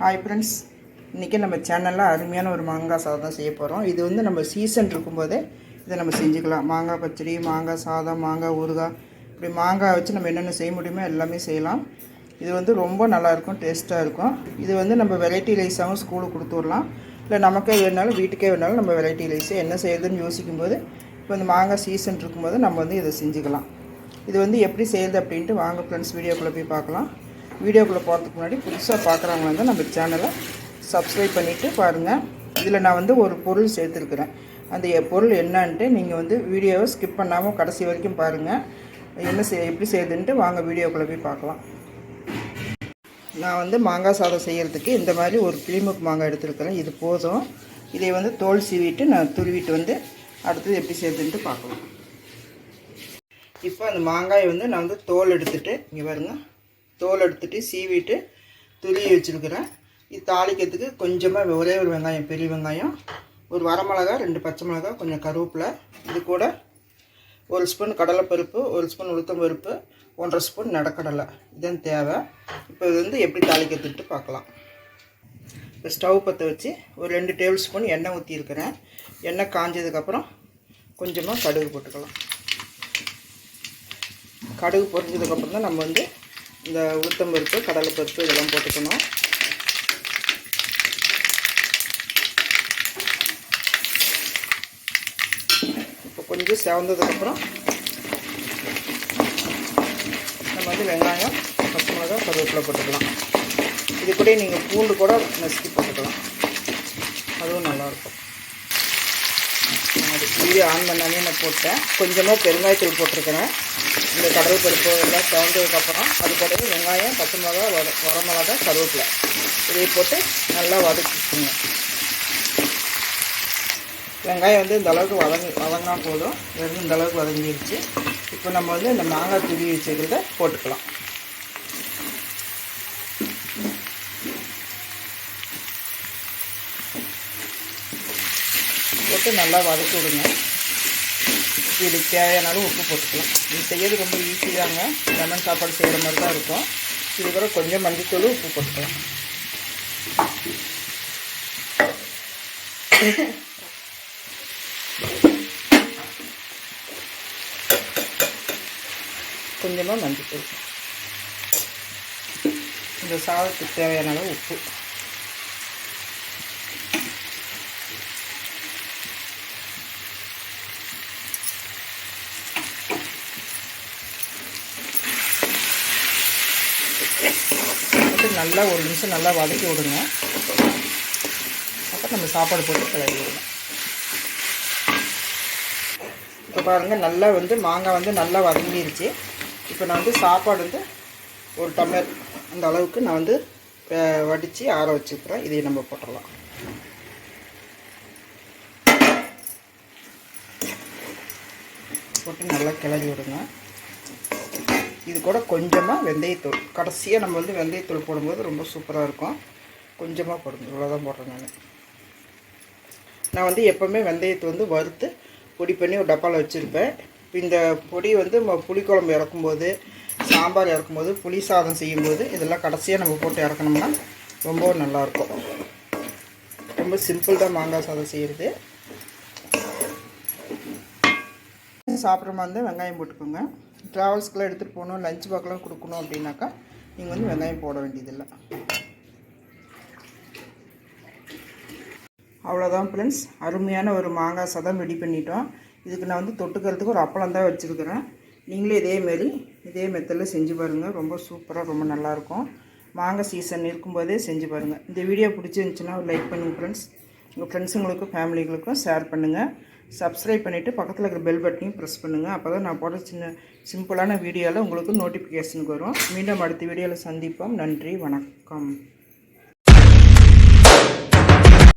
Hi friends இன்றைக்கி நம்ம சேனலில் அருமையான ஒரு மாங்காய் சாதம் செய்ய போகிறோம் இது வந்து நம்ம சீசன் இருக்கும்போதே இதை நம்ம செஞ்சுக்கலாம். மாங்காய் பச்சடி மாங்காய் சாதம் மாங்காய் ஊறுகாய் இப்படி மாங்காய் வச்சு நம்ம என்னென்ன செய்ய முடியுமோ எல்லாமே செய்யலாம். இது வந்து ரொம்ப நல்லாயிருக்கும் டேஸ்ட்டாக இருக்கும். இது வந்து நம்ம வெரைட்டி ரைஸாகவும் ஸ்கூலுக்கு கொடுத்துடலாம் இல்லை நமக்கே வேணாலும் வீட்டுக்கே வேணாலும் நம்ம வெரைட்டி ரைஸு என்ன செய்யுதுன்னு யோசிக்கும்போது இப்போ இந்த மாங்காய் சீசன் இருக்கும்போது நம்ம வந்து இதை செஞ்சுக்கலாம். இது வந்து எப்படி செய்யுது அப்படின்ட்டு வாங்க ஃப்ரெண்ட்ஸ் வீடியோக்குள்ளே போய் பார்க்கலாம். வீடியோக்குள்ளே போகிறதுக்கு முன்னாடி புதுசாக பார்க்குறவங்க வந்து நம்ம சேனலை சப்ஸ்கிரைப் பண்ணிவிட்டு பாருங்கள் இதில் நான் வந்து ஒரு பொருள் சேர்த்துருக்குறேன். அந்த பொருள் என்னன்ட்டு நீங்கள் வந்து வீடியோவை ஸ்கிப் பண்ணாமல் கடைசி வரைக்கும் பாருங்கள் என்ன செய் எப்படி செய்யுதுன்ட்டு வாங்க வீடியோக்குள்ளே போய் பார்க்கலாம். நான் வந்து மாங்காய் சாதம் செய்கிறதுக்கு இந்த மாதிரி ஒரு கிளிமுக்கு மாங்காய் எடுத்துருக்கிறேன். இது போதும். இதை வந்து தோல் சீவிட்டு நான் துருவிட்டு வந்து அடுத்தது எப்படி செய்யுதுன்ட்டு பார்க்கலாம். இப்போ அந்த மாங்காயை வந்து நான் வந்து தோல் எடுத்துகிட்டு இங்கே பாருங்க. தோல் எடுத்துட்டு சீவிட்டு துருவி வச்சுருக்கிறேன். இது தாளிக்கிறதுக்கு கொஞ்சமாக ஒரே ஒரு வெங்காயம் பெரிய வெங்காயம் ஒரு வரமிளகா ரெண்டு பச்சை மிளகா கொஞ்சம் கருவேப்பிலை. இது கூட ஒரு ஸ்பூன் கடலைப்பருப்பு ஒரு ஸ்பூன் உளுத்தம் பருப்பு ஒன்றரை ஸ்பூன் நடக்கடலை. இதுதான் தேவை. இப்போ இது வந்து எப்படி தாளிக்கிறதுட்டு பார்க்கலாம். இப்போ ஸ்டவ் பற்ற வச்சு ஒரு ரெண்டு டேபிள் ஸ்பூன் எண்ணெய் ஊற்றிருக்கிறேன் எண்ணெய் காஞ்சதுக்கப்புறம் கொஞ்சமாக கடுகு போட்டுக்கலாம். கடுகு பொரிஞ்சதுக்கப்புறம் தான் நம்ம வந்து இந்த உளுத்தம்பருப்பு கடலைப்பருப்பு இதெல்லாம் போட்டுக்கணும். இப்போ கொஞ்சம் செவந்ததுக்கப்புறம் நம்ம வந்து வெங்காயம் பச்சை மிளகா கருவேப்பிலை போட்டுக்கலாம். இது கூட நீங்கள் பூண்டு கூட நசுக்கி போட்டுக்கலாம் அதுவும் நல்லாயிருக்கும் அது வீடியோ ஆன் பண்ணாலே நான் போட்டேன். கொஞ்சமாக பெருங்காயத்தூள் போட்டிருக்கிறேன். இந்த கடல் பருப்பு எல்லாம் செவந்ததுக்கப்புறம் அது போட்டது வெங்காயம் பச்சை மிளகா வர மிளகா கருவேப்பிலை. இதை போட்டு நல்லா வதக்கிக்கோங்க. வெங்காயம் வந்து இந்த அளவுக்கு வதங்கி வதங்கினா போதும். வெறும் இந்த அளவுக்கு வதங்கிடுச்சு இப்போ நம்ம வந்து இந்த மாங்காய் துருவி வச்சுக்கிறத போட்டுக்கலாம். போட்டு நல்லா வதக்கி விடுங்க. இதுக்கு தேவையான உப்பு போட்டுக்கலாம். இது செய்யறது ரொம்ப ஈஸி தாங்க. லெமன் சாப்பாடு செய்கிற மாதிரி தான் இருக்கும். இது கூட கொஞ்சம் மஞ்சத்தூள் உப்பு போட்டுக்கலாம். கொஞ்சமாக மஞ்சத்தூள். இந்த சாதத்துக்கு தேவையான அளவு உப்பு. போட்டு நல்லா ஒரு நிமிஷம் நல்லா வதக்கி விடுங்க. அப்புறம் நம்ம சாப்பாடு போட்டு கிளறி விடணும். இப்போ பாருங்கள் நல்லா வந்து மாங்காய் வந்து நல்லா வதங்கிருச்சு. இப்போ நான் வந்து சாப்பாடு வந்து ஒரு டம்ளர் அந்த அளவுக்கு நான் வந்து வடித்து ஆற வச்சுக்கிறேன். இதை நம்ம போட்டுடலாம். போட்டு நல்லா கிளறி விடுங்க. இது கூட கொஞ்சமாக வெந்தயத்தூள். கடைசியாக நம்ம வந்து வெந்தயத்தூள் போடும்போது ரொம்ப சூப்பராக இருக்கும். கொஞ்சமாக போடுங்க. இவ்வளோதான் போடுறேன் நான். நான் வந்து எப்போவுமே வெந்தயத்தை வந்து வறுத்து பொடி பண்ணி ஒரு டப்பாவில் வச்சுருப்பேன். இந்த பொடி வந்து ம- புளிக்குழம்பு இறக்கும்போது சாம்பார் இறக்கும்போது புளி சாதம் செய்யும்போது இதெல்லாம் கடைசியாக நம்ம போட்டு இறக்கணும்னா ரொம்ப நல்லாயிருக்கும். ரொம்ப சிம்பிள் தான் மாங்காய் சாதம் செய்கிறது சாப்பிட்ற மாதிரி இருந்தால் வெங்காயம் போட்டுக்கோங்க. ட்ராவல்ஸ்க்கெலாம் எடுத்துகிட்டு போகணும் லஞ்ச் பாக்கெலாம் கொடுக்கணும் அப்படின்னாக்கா நீங்கள் வந்து வெங்காயம் போட வேண்டியதில்லை. அவ்வளோதான் ஃப்ரெண்ட்ஸ் அருமையான ஒரு மாங்காய் சதம் ரெடி பண்ணிட்டோம். இதுக்கு நான் வந்து தொட்டுக்கிறதுக்கு ஒரு அப்பளம் தான் வச்சுருக்கிறேன். நீங்களும் இதேமாரி இதே மெத்தடில் செஞ்சு பாருங்கள் ரொம்ப சூப்பராக ரொம்ப நல்லாயிருக்கும் மாங்காய் சீசன் இருக்கும்போதே செஞ்சு பாருங்கள் இந்த வீடியோ பிடிச்சிருந்துச்சுன்னா லைக் பண்ணுங்கள் ஃப்ரெண்ட்ஸ் உங்கள் ஃப்ரெண்ட்ஸுங்களுக்கும் ஃபேமிலிகளுக்கும் ஷேர் பண்ணுங்கள் சப்ஸ்கிரைப் பண்ணிவிட்டு பக்கத்தில் இருக்கிற பெல் பட்டனையும் ப்ரெஸ் பண்ணுங்கள் அப்போ தான் நான் போடுற சின்ன சிம்பிளான வீடியோவில் உங்களுக்கு நோட்டிஃபிகேஷனுக்கு வரும். மீண்டும் அடுத்த வீடியோவில் சந்திப்போம். நன்றி வணக்கம்.